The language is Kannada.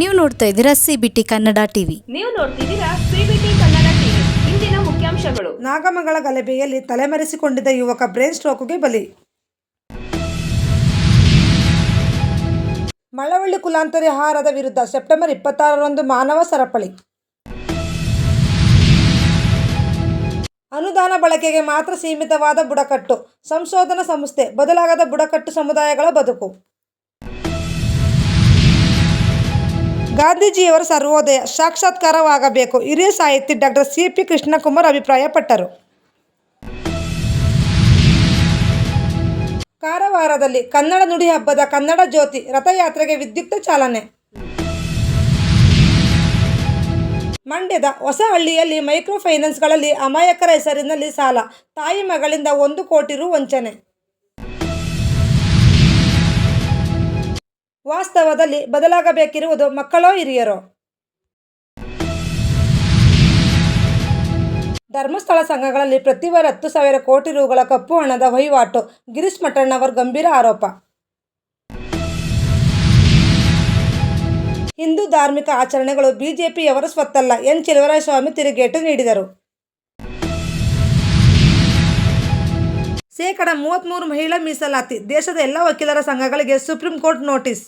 ನೋಡ್ತಾ ಇದ್ದೀರಾ CBT B T Kannada TV ನೀವು ನೋಡ್ತಿದ್ದೀರಾ ಸಿಬಿಟಿ ಕನ್ನಡ ಟಿವಿ ಇಂದಿನ ಮುಖ್ಯಾಂಶಗಳು. ನಾಗಮಗಳ ಗಲಭೆಯಲ್ಲಿ ತಲೆಮರೆಸಿಕೊಂಡಿದ್ದ ಯುವಕ ಬ್ರೇನ್ ಸ್ಟ್ರೋಕ್ಗೆ ಬಲಿ. ಮಳವಳ್ಳಿ ಕುಲಾಂತರಿ ಆಹಾರದ ವಿರುದ್ಧ ಸೆಪ್ಟೆಂಬರ್ ಇಪ್ಪತ್ತಾರರಂದು ಮಾನವ ಸರಪಳಿ. ಅನುದಾನ ಬಳಕೆಗೆ ಮಾತ್ರ ಸೀಮಿತವಾದ ಬುಡಕಟ್ಟು. ಸಂಶೋಧನಾ ಸಂಸ್ಥೆ ಬದಲಾಗದ ಬುಡಕಟ್ಟು ಸಮುದಾಯಗಳ ಬದುಕು. ಗಾಂಧೀಜಿಯವರ ಸರ್ವೋದಯ ಸಾಕ್ಷಾತ್ಕಾರವಾಗಬೇಕು. ಹಿರಿಯ ಸಾಹಿತಿ ಡಾಕ್ಟರ್ ಸಿ ಪಿ ಕೃಷ್ಣಕುಮಾರ್ ಅಭಿಪ್ರಾಯಪಟ್ಟರು. ಕಾರವಾರದಲ್ಲಿ ಕನ್ನಡ ನುಡಿ ಹಬ್ಬದ ಕನ್ನಡ ಜ್ಯೋತಿ ರಥಯಾತ್ರೆಗೆ ವಿದ್ಯುಕ್ತ ಚಾಲನೆ. ಮಂಡ್ಯದ ಹೊಸಹಳ್ಳಿಯಲ್ಲಿ ಮೈಕ್ರೋ ಫೈನಾನ್ಸ್ಗಳಲ್ಲಿ ಅಮಾಯಕರ ಹೆಸರಿನಲ್ಲಿ ಸಾಲ, ತಾಯಿ ಮಗಳಿಂದ ಒಂದು ಕೋಟಿ ರು ವಂಚನೆ. ವಾಸ್ತವದಲ್ಲಿ ಬದಲಾಗಬೇಕಿರುವುದು ಮಕ್ಕಳೋ ಹಿರಿಯರೋ? ಧರ್ಮಸ್ಥಳ ಸಂಘಗಳಲ್ಲಿ ಪ್ರತಿವಾರ ಹತ್ತು ಸಾವಿರ ಕೋಟಿ ರುಗಳ ಕಪ್ಪು ಹಣದ ವಹಿವಾಟು. ಗಿರೀಶ್ ಮಠಣ್ಣವರ್ ಗಂಭೀರ ಆರೋಪ. ಹಿಂದೂ ಧಾರ್ಮಿಕ ಆಚರಣೆಗಳು ಬಿಜೆಪಿಯವರ ಸ್ವತ್ತಲ್ಲ. ಎನ್. ಸ್ವಾಮಿ ತಿರುಗೇಟು ನೀಡಿದರು. ಶೇಕಡ ಮೂವತ್ತ್ಮೂರು ಮಹಿಳಾ ಮೀಸಲಾತಿ. ದೇಶದ ಎಲ್ಲ ವಕೀಲರ ಸಂಘಗಳಿಗೆ ಸುಪ್ರೀಂ ಕೋರ್ಟ್ ನೋಟಿಸ್.